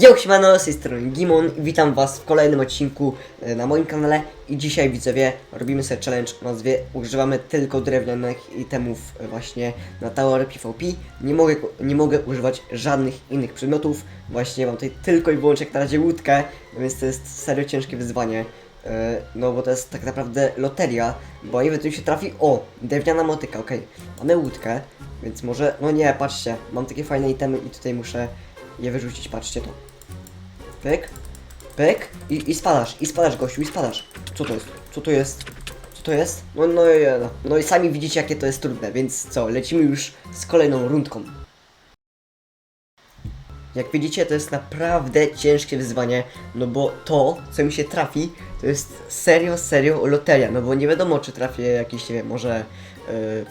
Yo, siemano, z tej strony Gimon. Witam was w kolejnym odcinku e, na moim kanale. I dzisiaj widzowie robimy sobie challenge o nazwie używamy tylko drewnianych itemów e, właśnie na Tower PvP nie mogę, nie mogę używać żadnych innych przedmiotów. Właśnie mam tutaj tylko i wyłącznie jak na razie łódkę więc to jest serio ciężkie wyzwanie. E, no bo to jest tak naprawdę loteria bo nie wiem, tu się trafi, o, drewniana motyka, okej. Mamy łódkę, więc może, no nie, patrzcie, mam takie fajne itemy i tutaj muszę je wyrzucić, patrzcie to. Pyk, pyk i, i spadasz, i spadasz gościu, i spadasz. Co to jest? Co to jest? Co to jest? No, no, no, no. i sami widzicie jakie to jest trudne, więc co, lecimy już z kolejną rundką. Jak widzicie, to jest naprawdę ciężkie wyzwanie, no bo to, co mi się trafi, to jest serio, serio loteria, no bo nie wiadomo, czy trafię jakieś, nie wiem, może, yy,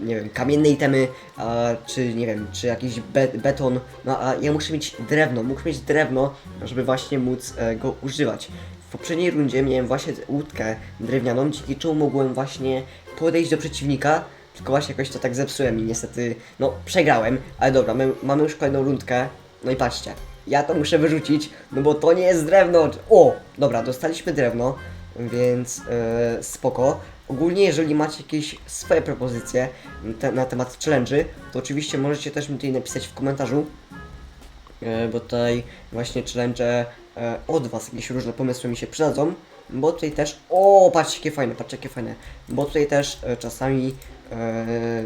nie wiem, kamienne itemy, a, czy, nie wiem, czy jakiś be beton, no a ja muszę mieć drewno, muszę mieć drewno, żeby właśnie móc e, go używać. W poprzedniej rundzie miałem właśnie łódkę drewnianą, dzięki czemu mogłem właśnie podejść do przeciwnika, tylko właśnie jakoś to tak zepsułem i niestety, no, przegrałem, ale dobra, my, mamy już kolejną rundkę, no i patrzcie, ja to muszę wyrzucić, no bo to nie jest drewno. O, dobra, dostaliśmy drewno, więc e, spoko. Ogólnie, jeżeli macie jakieś swoje propozycje na temat challenge'y, to oczywiście możecie też mi tutaj napisać w komentarzu, e, bo tutaj właśnie challenge e, od Was jakieś różne pomysły mi się przydadzą, bo tutaj też, o, patrzcie jakie fajne, patrzcie jakie fajne, bo tutaj też e, czasami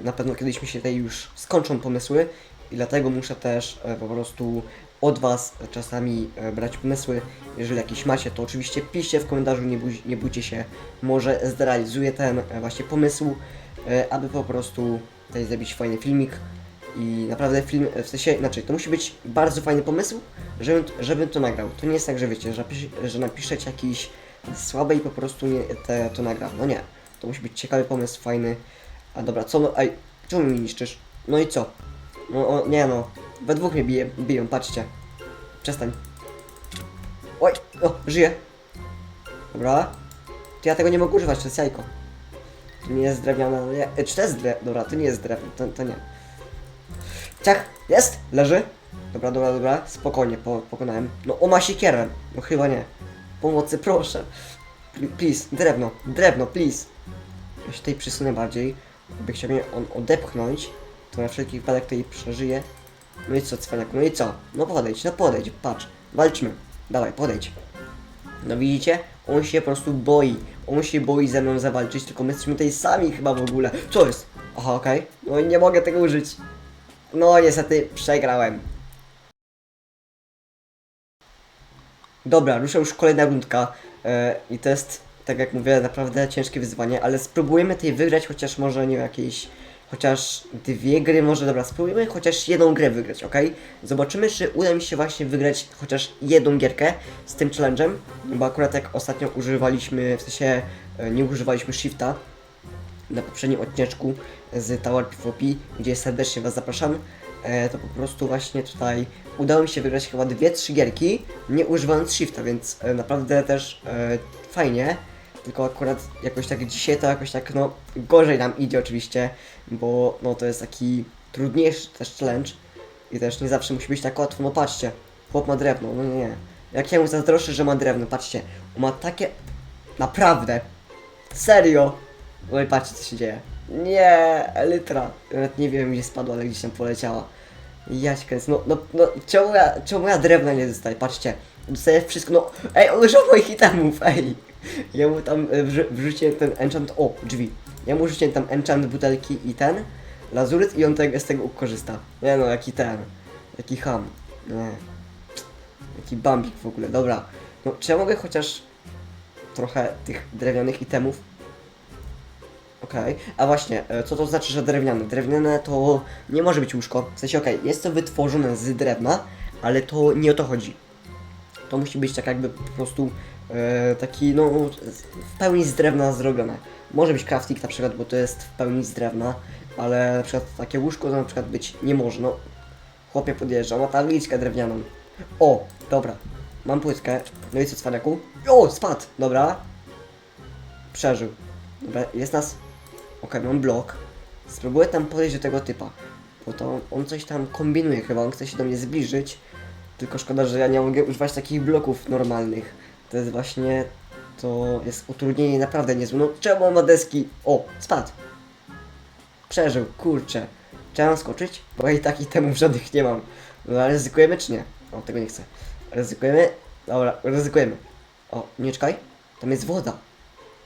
na pewno kiedyś mi się tutaj już skończą pomysły i dlatego muszę też po prostu od Was czasami e, brać pomysły. Jeżeli jakieś macie, to oczywiście piszcie w komentarzu, nie, bój, nie bójcie się, może zrealizuję ten e, właśnie pomysł, e, aby po prostu tutaj zrobić fajny filmik. I naprawdę film, w sensie, inaczej, to musi być bardzo fajny pomysł, żebym, żebym to nagrał. To nie jest tak, że wiecie, że, że napiszecie jakiś słaby i po prostu nie, te, to nagram. No nie, to musi być ciekawy pomysł, fajny. A dobra, co no, ej, czemu mi niszczysz? No i co? No o, nie no, we dwóch mnie bije, biją, patrzcie. Przestań. Oj, o, żyję. Dobra. To ja tego nie mogę używać, to jest jajko. To nie jest drewniane, nie. E, Czy to jest drew... Dobra, to nie jest drewno, to, to nie. Ciach, jest, leży. Dobra, dobra, dobra, spokojnie, po, pokonałem. No, o ma siekierę. No chyba nie. Pomocy, proszę. Pl- Please, drewno, drewno, please. Ja się tutaj przysunę bardziej, by chciał mnie on odepchnąć, to na wszelki wypadek tutaj przeżyje. No i co, cwaniak, no i co? No podejdź, no podejdź, patrz, walczmy. Dawaj, podejdź. No widzicie? On się po prostu boi. On się boi ze mną zawalczyć, tylko my jesteśmy tutaj sami chyba w ogóle. Co jest? Aha, okej. No i nie mogę tego użyć. No niestety przegrałem. Dobra, rusza już kolejna rundka e, i to jest, tak jak mówię, naprawdę ciężkie wyzwanie, ale spróbujemy tej wygrać chociaż może nie wiem, jakieś, chociaż dwie gry, może dobra, spróbujemy chociaż jedną grę wygrać, ok? Zobaczymy, czy uda mi się właśnie wygrać chociaż jedną gierkę z tym challenge'em, bo akurat jak ostatnio używaliśmy, w sensie e, nie używaliśmy shifta, na poprzednim odcineczku z Tower PvP, gdzie serdecznie Was zapraszam, e, to po prostu właśnie tutaj udało mi się wygrać chyba dwie, trzy gierki, nie używając shifta, więc e, naprawdę też fajnie. Tylko akurat jakoś tak dzisiaj to jakoś tak no gorzej nam idzie oczywiście, bo no to jest taki trudniejszy też challenge i też nie zawsze musi być tak łatwo, no patrzcie, chłop ma drewno, no nie, nie. Jak ja mu zazdroszczę, że ma drewno, patrzcie, on ma takie, naprawdę, serio, no i patrzcie co się dzieje. Nie, elytra. Nawet nie wiem gdzie spadła, ale gdzieś tam poleciała. Jaćkens, no, no, no, czemu ja, czemu ja drewna nie dostaję? Patrzcie, dostaję wszystko, no, ej, on użył moich itemów, ej. Ja mu tam e, wrzu wrzuciłem ten enchant, o, drzwi. Ja mu wrzuciłem tam enchant butelki i ten, lazuryt i on tego, z tego korzysta. Nie no, jaki ten, jaki ham, nie. Jaki bambik w ogóle, dobra. No, czy ja mogę chociaż trochę tych drewnianych itemów Okej, a właśnie, e, co to znaczy, że drewniane? Drewniane to nie może być łóżko. W sensie, okej, jest to wytworzone z drewna, ale to nie o to chodzi. To musi być tak jakby po prostu e, taki, no, w pełni z drewna zrobione. Może być crafting na przykład, bo to jest w pełni z drewna, ale na przykład takie łóżko to na przykład być nie może. No, chłopie podjeżdża, ma tabliczkę drewnianą. O, dobra, mam płytkę. No i co, cwaniaku? O, spadł, dobra. Przeżył. Dobra, jest nas Okej, mam blok. Spróbuję tam podejść do tego typa. Bo to on coś tam kombinuje chyba, on chce się do mnie zbliżyć. Tylko szkoda, że ja nie mogę używać takich bloków normalnych. To jest właśnie... To jest utrudnienie naprawdę niezłe. No czemu on ma deski? O, spadł. Przeżył, kurczę. Trzeba skoczyć? Bo i tak itemów żadnych nie mam. No ale ryzykujemy czy nie? O, tego nie chcę. Ryzykujemy? Dobra, ryzykujemy. O, nie czekaj. Tam jest woda.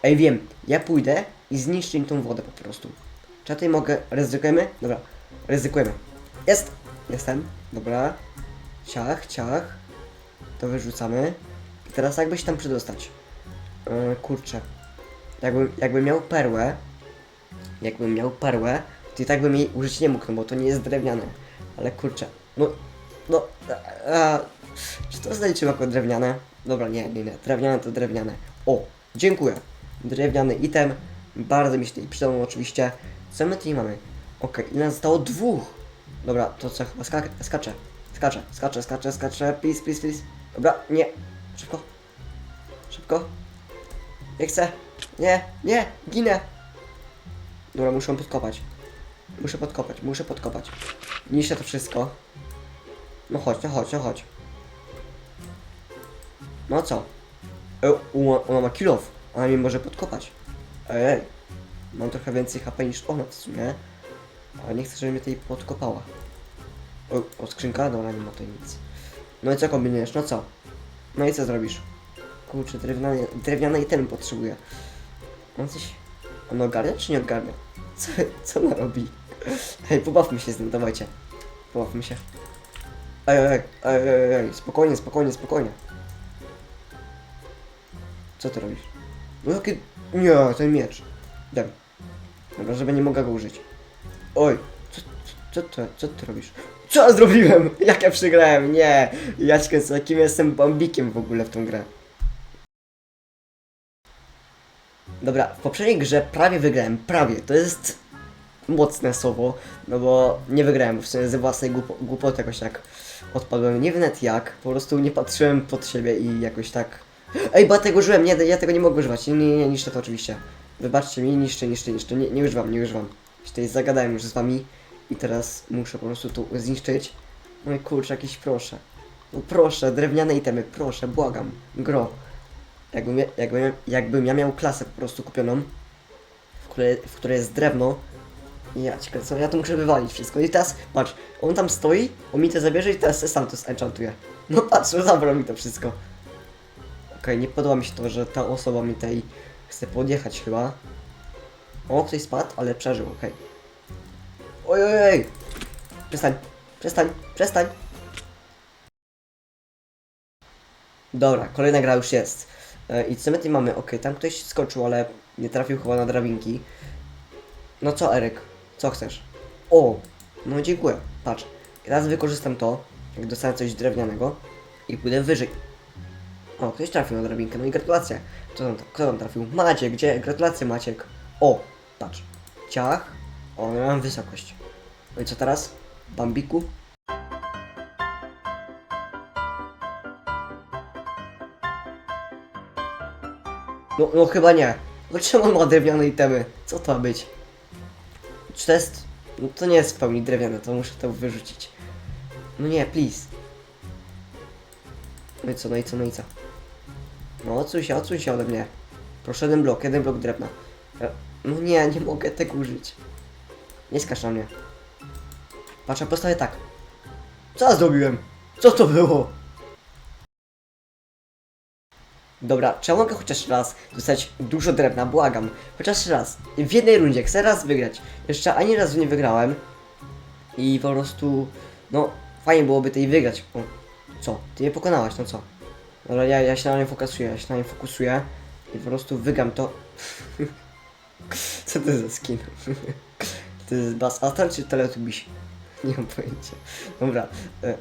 Ej, wiem. Ja pójdę i zniszczę im tą wodę po prostu. Czy ja tutaj mogę... Ryzykujemy? Dobra. Ryzykujemy. Jest! Jestem. Dobra. Ciach, ciach. To wyrzucamy. I teraz jakby się tam przedostać? Yy, kurczę. Jakbym, jakbym miał perłę, jakbym miał perłę, to i tak bym jej użyć nie mógł, no bo to nie jest drewniane. Ale kurczę, no, no, a, a, czy to zaliczymy jako drewniane? Dobra, nie, nie, nie, drewniane to drewniane. O, dziękuję. Drewniany item, bardzo mi się tutaj przydał oczywiście. Co my tutaj mamy? Okej, ile nas zostało? Dwóch. Dobra, to co, chyba skak skaczę, skaczę, skaczę, skaczę, skaczę, please, please, please. Dobra, nie, szybko, szybko. Nie chcę, nie, nie, ginę. Dobra, muszę podkopać. Muszę podkopać, muszę podkopać. Niszczę to wszystko. No chodź, no chodź, no chodź. No co? E, ona, ona ma kill off. Ona mnie może podkopać. Ej. Mam trochę więcej HP niż ona w sumie. Ale nie chcę, żeby mnie tutaj podkopała. O, o skrzynka? Dobra, nie ma tutaj nic. No i co kombinujesz? No co? No i co zrobisz? Kurczę, drewniane, drewniane itemy potrzebuję. On coś... On ogarnia czy nie ogarnia? Co, co ona robi? Hej, pobawmy się z nim, dawajcie. Pobawmy się. Ej, ej, ej, ej, ej, spokojnie, spokojnie, spokojnie. Co ty robisz? No jakie... Nie, ten miecz. Dam. Dobra, żeby nie mogę go użyć. Oj, co, co, co, ty, co ty robisz? Co zrobiłem? Jak ja przegrałem? Nie! Jaćkę, co jakim jestem bambikiem w ogóle w tą grę. Dobra, w poprzedniej grze prawie wygrałem, prawie. To jest mocne słowo, no bo nie wygrałem, w sumie ze własnej głupo głupoty jakoś tak odpadłem. Nie wiem nawet jak, po prostu nie patrzyłem pod siebie i jakoś tak... Ej, bo ja tego użyłem, nie, ja tego nie mogę używać, nie, nie, nie, niszczę to oczywiście. Wybaczcie mi, niszczę, niszczę, niszczę, nie, nie używam, nie używam. Tutaj zagadałem już z wami i teraz muszę po prostu tu zniszczyć. No i kurczę, jakiś proszę. No proszę, drewniane itemy, proszę, błagam, gro. Jakbym, ja- jakbym, jakbym ja miał klasę po prostu kupioną, w której, w której jest drewno, i ja ciekawe co, ja to muszę wywalić wszystko. I teraz, patrz, on tam stoi, on mi to zabierze i teraz sam to enchantuje. No patrz, on zabrał mi to wszystko. Okej, nie podoba mi się to, że ta osoba mi tej chce podjechać chyba. O, ktoś spadł, ale przeżył, okej. Oj, oj! Przestań, przestań, przestań! Dobra, kolejna gra już jest. I co my tutaj mamy? Okej, tam ktoś skoczył, ale nie trafił chyba na drabinki. No co, Eryk? Co chcesz? O! No dziękuję. Patrz. Teraz wykorzystam to, jak dostanę coś drewnianego i pójdę wyżej. O, ktoś trafił na drabinkę, no i gratulacje. Kto tam, kto tam trafił? Maciek, gdzie? Gratulacje, Maciek. O! Patrz. Ciach. O, ja mam wysokość. No i co teraz? Bambiku? No, no chyba nie. No czemu on ma drewniane itemy? Co to ma być? Czy to jest... No to nie jest w pełni drewniane, to muszę to wyrzucić. No nie, please. No i co, no i co, no i co? No odsuń się, odsuń się ode mnie. Proszę jeden blok, jeden blok drewna. No nie, nie mogę tego użyć. Nie skacz na mnie. Patrz, ja postawię tak. Co ja zrobiłem? Co to było? Dobra, czy ja mogę chociaż raz dostać dużo drewna? Błagam. Chociaż raz. W jednej rundzie. Chcę raz wygrać. Jeszcze ani razu nie wygrałem. I po prostu... No, fajnie byłoby tej wygrać. O, co? Ty mnie pokonałaś, no co? Dobra, ja, ja się na nie fokusuję, ja się na nie fokusuję. I po prostu wygram to. co to jest za skin? to jest Bas Astar czy Teletubbies? Nie mam pojęcia. Dobra. E,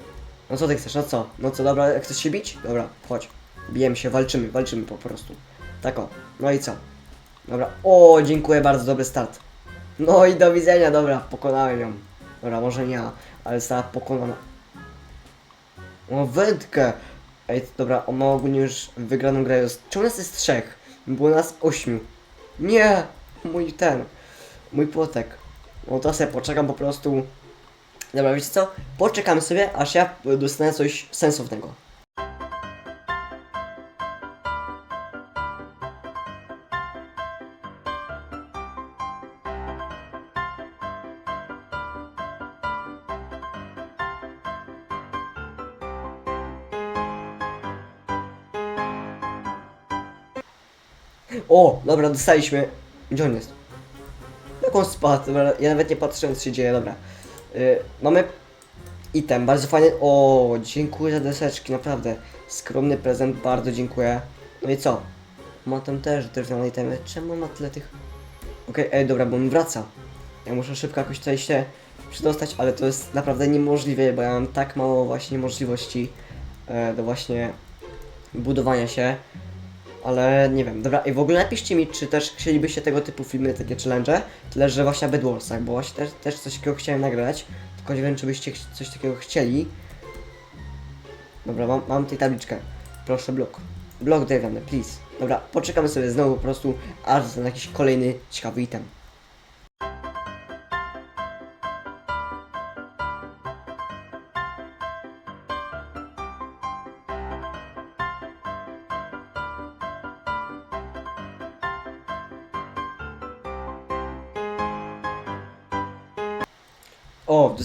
no co ty chcesz? No co? No co, dobra, chcesz się bić? Dobra, chodź. Bijemy się, walczymy, walczymy po prostu. Tak o. No i co? Dobra. O, dziękuję bardzo, dobry start. No i do widzenia, dobra, pokonałem ją. Dobra, może nie ale została pokonana. O, wędkę! Ej, dobra, on ma ogólnie już wygraną grę. Czemu nas jest trzech? Było nas ośmiu. Nie! Mój ten. Mój płotek. No to sobie poczekam po prostu. Dobra, wiecie co? Poczekamy sobie, aż ja dostanę coś sensownego. O, dobra, dostaliśmy. Gdzie on jest? Jak on spadł? Dobra, ja nawet nie patrzę, co się dzieje, dobra. Y, mamy item, bardzo fajny. O, dziękuję za deseczki, naprawdę. Skromny prezent, bardzo dziękuję. No i co? Ma tam też drewniane itemy. Czemu ma tyle tych... Okej, ej, dobra, bo on wraca. Ja muszę szybko jakoś tutaj się przydostać, ale to jest naprawdę niemożliwe, bo ja mam tak mało właśnie możliwości e, do właśnie budowania się. Ale nie wiem, dobra, i w ogóle napiszcie mi, czy też chcielibyście tego typu filmy, takie challenge, tyle że właśnie o Bedwarsach, bo właśnie też, też coś takiego chciałem nagrać, tylko nie wiem, czy byście coś takiego chcieli. Dobra, mam, mam tutaj tabliczkę. Proszę, blok. Blok drewniany, please. Dobra, poczekamy sobie znowu po prostu, aż dostanę jakiś kolejny ciekawy item.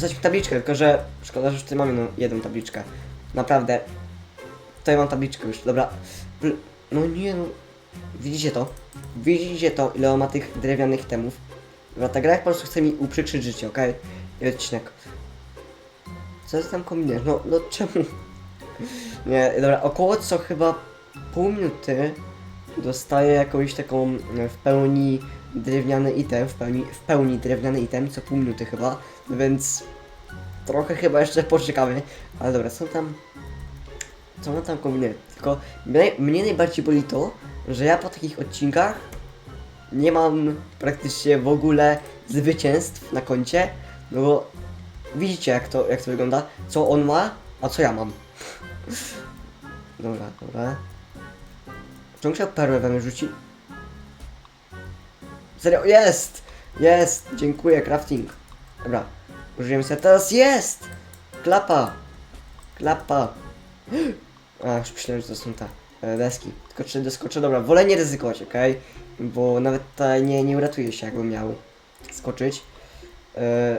Dostaliśmy tabliczkę, tylko że szkoda, że już tutaj mamy no, jedną tabliczkę. Naprawdę. Tutaj mam tabliczkę już, dobra. No nie no. Widzicie to? Widzicie to, ile on ma tych drewnianych temów? Dobra, ta gra po prostu chce mi uprzykrzyć życie, okej? I odcinek. Co ty tam kombinujesz? No, no czemu? Nie, dobra, około co chyba pół minuty dostaję jakąś taką e, w pełni drewniany item, w pełni, w pełni drewniany item, co pół minuty chyba, więc trochę chyba jeszcze poczekamy, ale dobra, co tam, co on tam kombinuje, tylko mnie, mnie najbardziej boli to, że ja po takich odcinkach nie mam praktycznie w ogóle zwycięstw na koncie, no bo widzicie jak to, jak to wygląda, co on ma, a co ja mam. Dobra, dobra. Czy on chciał perłę we mnie rzucić? Serio, jest! Jest! Dziękuję, crafting. Dobra, użyjemy sobie teraz, jest! Klapa! Klapa! A, już myślałem, że to są te e, deski. Tylko czy doskoczę? Dobra, wolę nie ryzykować, okej? Bo nawet tutaj nie, nie uratuje się, jakbym miał skoczyć. E,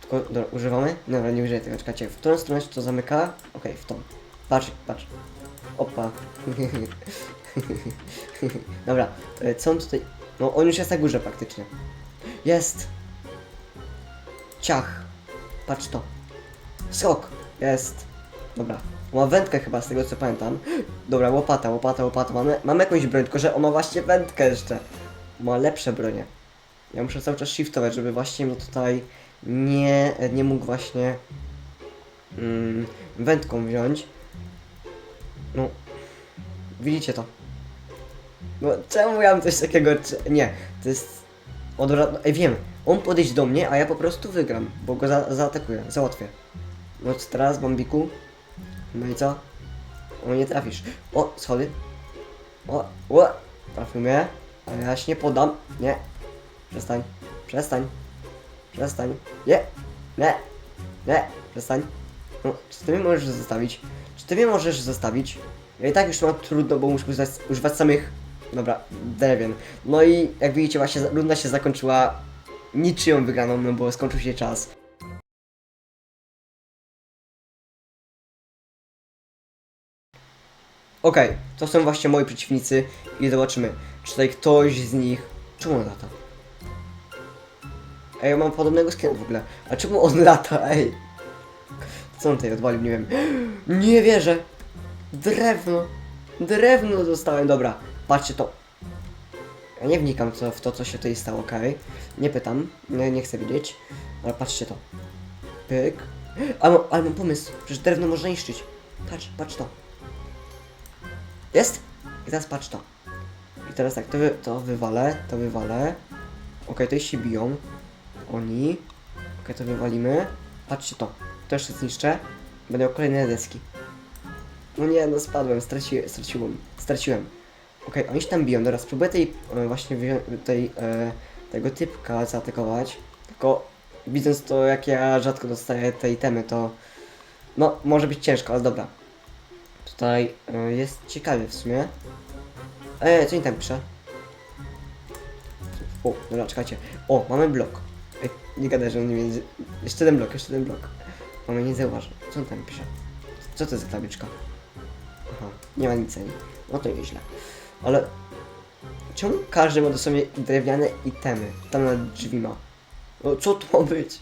tylko, dobra, używamy? Dobra, nie użyję tego, czekajcie. W którą stronę się to zamyka? Okej, w tą. Patrz, patrz. Opa. Dobra, e, co on tutaj... No, on już jest na górze praktycznie. Jest! Ciach. Patrz to. Skok. Jest. Dobra. Ma wędkę chyba, z tego co pamiętam. Dobra, łopata, łopata, łopata. Mamy, mamy jakąś broń, tylko że on ma właśnie wędkę jeszcze. Ma lepsze bronie. Ja muszę cały czas shiftować, żeby właśnie mnie tutaj nie, nie mógł właśnie mm, wędką wziąć. No, widzicie to. No, czemu ja mam coś takiego? Czy... Nie, to jest odwrotne. Ej, wiem, on podejść do mnie, a ja po prostu wygram, bo go za zaatakuję, załatwię. No teraz, Bambiku? No i co? O, nie trafisz. O, schody. O, o, trafił mnie, ale ja się nie podam. Nie. Przestań, przestań, przestań. Nie, nie, nie, przestań. No, czy ty mnie możesz zostawić? Czy ty mnie możesz zostawić? Ja i tak już mam trudno, bo muszę używać samych, dobra, drewien. No i jak widzicie właśnie runda się zakończyła niczyją wygraną, no bo skończył się czas. Okej, to są właśnie moi przeciwnicy i zobaczymy, czy tutaj ktoś z nich... Czemu on lata? Ej, ja mam podobnego skina w ogóle. A czemu on lata, ej? Co on tutaj odwalił, nie wiem. Nie wierzę! Drewno! Drewno dostałem, dobra. Patrzcie to. Ja nie wnikam co, w to, co się tutaj stało, okej? Nie pytam, nie, nie chcę wiedzieć. Ale patrzcie to. Pyk. Ale, ale mam pomysł, przecież drewno można niszczyć. Patrz, patrz to. Jest? I teraz patrz to. I teraz tak, to, wy, to wywalę, to wywalę. Okej, tutaj się biją. Oni. Okej, to wywalimy. Patrzcie to. To jeszcze zniszczę. Będę miał kolejne deski. No nie, no spadłem, straci, straciłem. Straciłem. Okej, oni się tam biją. Teraz spróbuję tej e, właśnie tej, e, tego typka zaatakować. Tylko widząc to, jak ja rzadko dostaję te itemy, to no, może być ciężko, ale dobra. Tutaj y, jest ciekawie w sumie. Ej, co oni tam pisze? O, dobra, czekajcie. O, mamy blok. Ej, nie gadaj, że on nie będzie... Jeszcze jeden blok, jeszcze jeden blok. Mamy nie zauważył. Co on tam pisze? Co to jest za tabliczka? Aha, nie ma nic ani. No to nieźle. Ale... Czemu każdy ma dosłownie drewniane itemy? Tam na drzwi ma. No, co to ma być?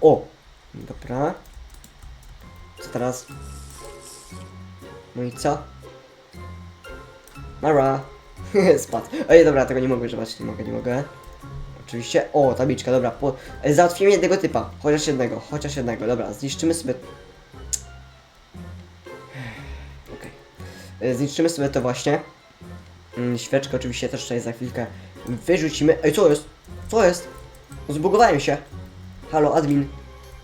O! Dobra. Co teraz? No i co? Mara. Spadł. Ej, dobra, tego nie mogę używać, nie mogę, nie mogę. Oczywiście. O, tabliczka, dobra. Po... e, Załatwimy jednego typa. Chociaż jednego, chociaż jednego. Dobra, zniszczymy sobie. Okej. E, Zniszczymy sobie to właśnie. Mm, Świeczkę oczywiście też tutaj za chwilkę wyrzucimy. Ej, co jest? Co jest? Zbugowałem się. Halo, admin.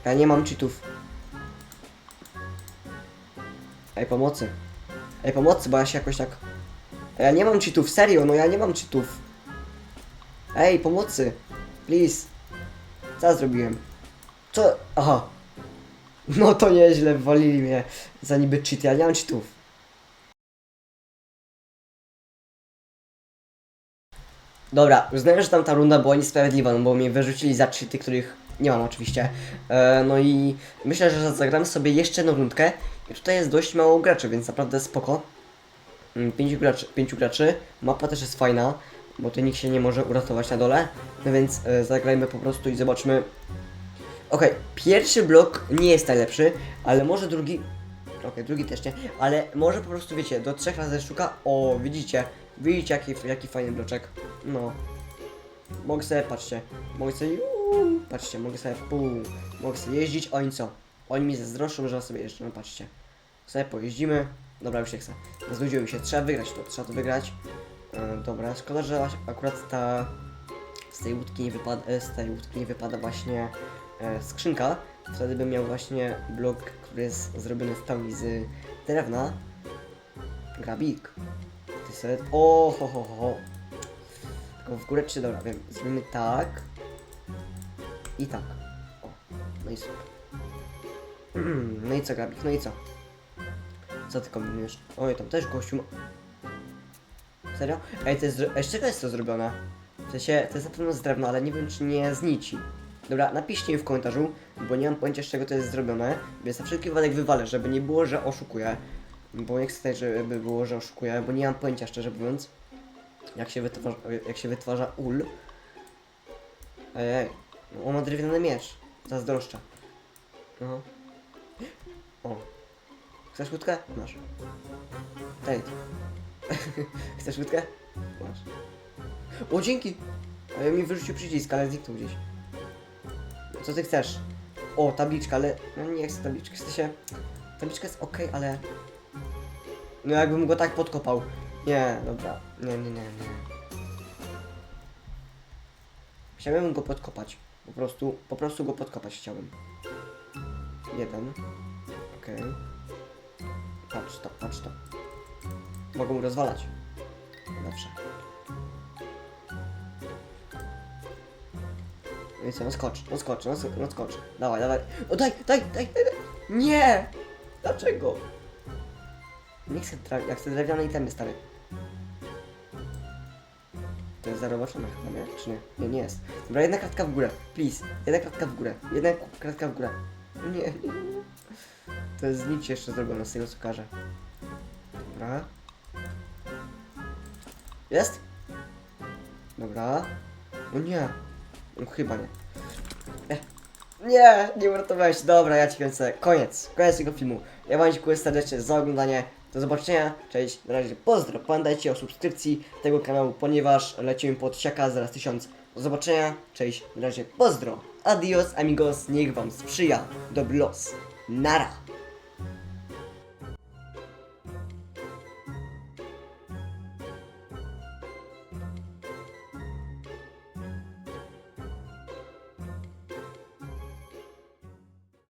Ja nie mam cheatów. Ej, pomocy. Ej, pomocy, bo ja się jakoś tak... Ja nie mam cheatów, serio, no ja nie mam cheatów. Ej, pomocy. Please. Co zrobiłem? Co? Aha. No to nieźle, walili mnie za niby cheat, ja nie mam cheatów. Dobra, uznałem, że tam ta runda była niesprawiedliwa, no bo mnie wyrzucili za cheaty, których nie mam oczywiście. E, no i myślę, że zagramy sobie jeszcze jedną rundkę. I tutaj jest dość mało graczy, więc naprawdę spoko. Mm, Pięciu graczy, pięciu graczy. Mapa też jest fajna, bo tu nikt się nie może uratować na dole. No więc e, zagrajmy po prostu i zobaczmy. Okej, pierwszy blok nie jest najlepszy, ale może drugi. Okej, drugi też nie, ale może po prostu wiecie, do trzech razy sztuka. O, widzicie, widzicie jaki, jaki fajny bloczek. No. Mogę sobie, patrzcie, mogę sobie, uuu, patrzcie, mogę sobie pół, mogę sobie jeździć, oni co? Oni mi zazdroszczą, że ja sobie jeżdżę, no patrzcie. Sobie pojeździmy, dobra, już nie chcę. Znudziło mi się, trzeba wygrać to, trzeba to wygrać. E, dobra, szkoda, że akurat ta, z tej łódki nie wypada, e, z tej łódki nie wypada właśnie e, skrzynka. Wtedy bym miał właśnie blok, który jest zrobiony w pełni z drewna. Grabik. Sobie, o, ho, ho, ho. Tylko w górę czy dobra, wiem. Zrobimy tak. I tak. O, no i super. No i co, Grabik, no i co? Co ty kombinujesz? Oj, tam też gościu ma... Serio? Ej, to jest... Ej, czego jest to zrobione? W sensie, to jest na pewno z drewna, ale nie wiem, czy nie z nici. Dobra, napiszcie mi w komentarzu, bo nie mam pojęcia, z czego to jest zrobione, więc na wszelki wypadek wywalę, żeby nie było, że oszukuję. Bo nie chcę tutaj, żeby było, że oszukuję, bo nie mam pojęcia, szczerze mówiąc, jak się wytwarza, jak się wytwarza ul. Ej, no, on ma drewniany miecz, zazdroszczę. No. O. Chcesz łódkę? Masz. Daj. Chcesz łódkę? Masz. O, dzięki! Ale mi wyrzucił przycisk, ale zniknął gdzieś. Co ty chcesz? O, tabliczka, ale... No nie chcę tabliczki, w sensie... Tabliczka jest ok, ale... No jakbym go tak podkopał. Nie, dobra. Nie, nie, nie, nie. Chciałbym go podkopać. Po prostu, po prostu go podkopać chciałbym. Jeden. Okej. Patrz to, patrz to. Mogę mu rozwalać. Dobrze. No i co, no skocz, no skocz, no, no skocz. Dawaj, dawaj. O daj, daj, daj, daj, daj. Nie! Dlaczego? Nie chcę, dra- ja chcę drewniane itemy, stary. To jest zarobaczone chyba, nie? Czy nie? Nie, nie jest. Dobra, jedna kratka w górę, please. Jedna kratka w górę, jedna kratka w górę. Nie. To jest nic jeszcze zrobione z tego co każę. Dobra. Jest? Dobra. No nie. No chyba nie. Eh. Nie, nie uratowałeś. Dobra, ja ci kręcę. Koniec. Koniec tego filmu. Ja wam dziękuję serdecznie za oglądanie. Do zobaczenia. Cześć. Na razie pozdro. Pamiętajcie o subskrypcji tego kanału, ponieważ lecimy pod siaka zaraz tysiąc. Do zobaczenia. Cześć. Na razie pozdro. Adios amigos. Niech wam sprzyja. Dobry los. Nara.